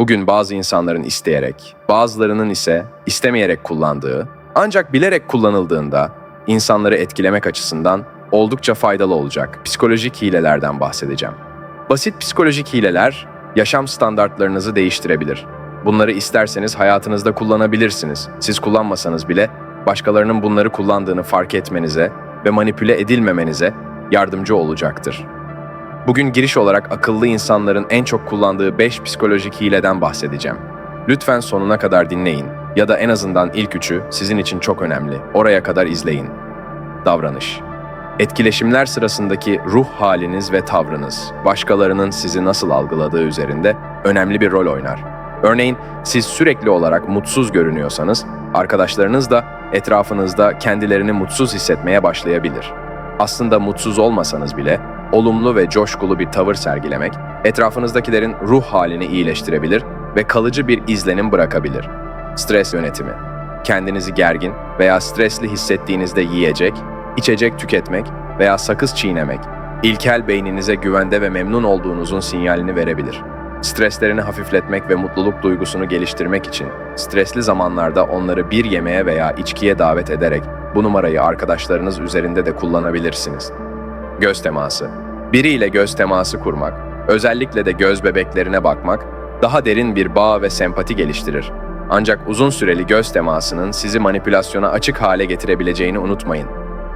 bugün bazı insanların isteyerek, bazılarının ise istemeyerek kullandığı, ancak bilerek kullanıldığında insanları etkilemek açısından oldukça faydalı olacak psikolojik hilelerden bahsedeceğim. Basit psikolojik hileler yaşam standartlarınızı değiştirebilir. Bunları isterseniz hayatınızda kullanabilirsiniz. Siz kullanmasanız bile başkalarının bunları kullandığını fark etmenize ve manipüle edilmemenize yardımcı olacaktır. Bugün giriş olarak akıllı insanların en çok kullandığı 5 psikolojik hileden bahsedeceğim. Lütfen sonuna kadar dinleyin ya da en azından ilk üçü sizin için çok önemli. Oraya kadar izleyin. Davranış. Etkileşimler sırasındaki ruh haliniz ve tavrınız, başkalarının sizi nasıl algıladığı üzerinde önemli bir rol oynar. Örneğin siz sürekli olarak mutsuz görünüyorsanız, arkadaşlarınız da etrafınızda kendilerini mutsuz hissetmeye başlayabilir. Aslında mutsuz olmasanız bile olumlu ve coşkulu bir tavır sergilemek, etrafınızdakilerin ruh halini iyileştirebilir ve kalıcı bir izlenim bırakabilir. Stres yönetimi. Kendinizi gergin veya stresli hissettiğinizde yiyecek, içecek tüketmek veya sakız çiğnemek, ilkel beyninize güvende ve memnun olduğunuzun sinyalini verebilir. Streslerini hafifletmek ve mutluluk duygusunu geliştirmek için stresli zamanlarda onları bir yemeğe veya içkiye davet ederek bu numarayı arkadaşlarınız üzerinde de kullanabilirsiniz. Göz teması. Biriyle göz teması kurmak, özellikle de göz bebeklerine bakmak, daha derin bir bağ ve sempati geliştirir. Ancak uzun süreli göz temasının sizi manipülasyona açık hale getirebileceğini unutmayın.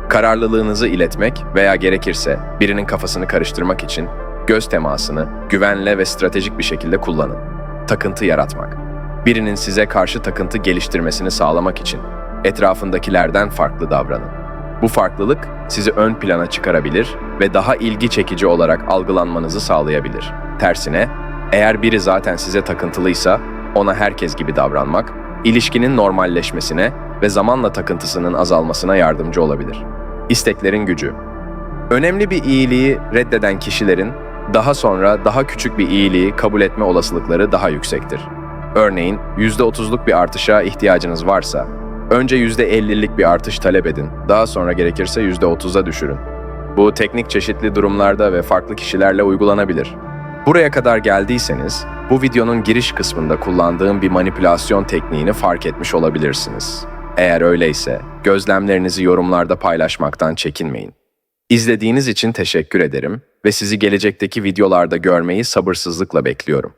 Kararlılığınızı iletmek veya gerekirse birinin kafasını karıştırmak için göz temasını güvenle ve stratejik bir şekilde kullanın. Takıntı yaratmak. Birinin size karşı takıntı geliştirmesini sağlamak için etrafındakilerden farklı davranın. Bu farklılık sizi ön plana çıkarabilir ve daha ilgi çekici olarak algılanmanızı sağlayabilir. Tersine, eğer biri zaten size takıntılıysa ona herkes gibi davranmak, ilişkinin normalleşmesine ve zamanla takıntısının azalmasına yardımcı olabilir. İsteklerin gücü. Önemli bir iyiliği reddeden kişilerin daha sonra daha küçük bir iyiliği kabul etme olasılıkları daha yüksektir. Örneğin %30'luk bir artışa ihtiyacınız varsa, önce %50'lik bir artış talep edin, daha sonra gerekirse %30'a düşürün. Bu teknik çeşitli durumlarda ve farklı kişilerle uygulanabilir. Buraya kadar geldiyseniz, bu videonun giriş kısmında kullandığım bir manipülasyon tekniğini fark etmiş olabilirsiniz. Eğer öyleyse, gözlemlerinizi yorumlarda paylaşmaktan çekinmeyin. İzlediğiniz için teşekkür ederim ve sizi gelecekteki videolarda görmeyi sabırsızlıkla bekliyorum.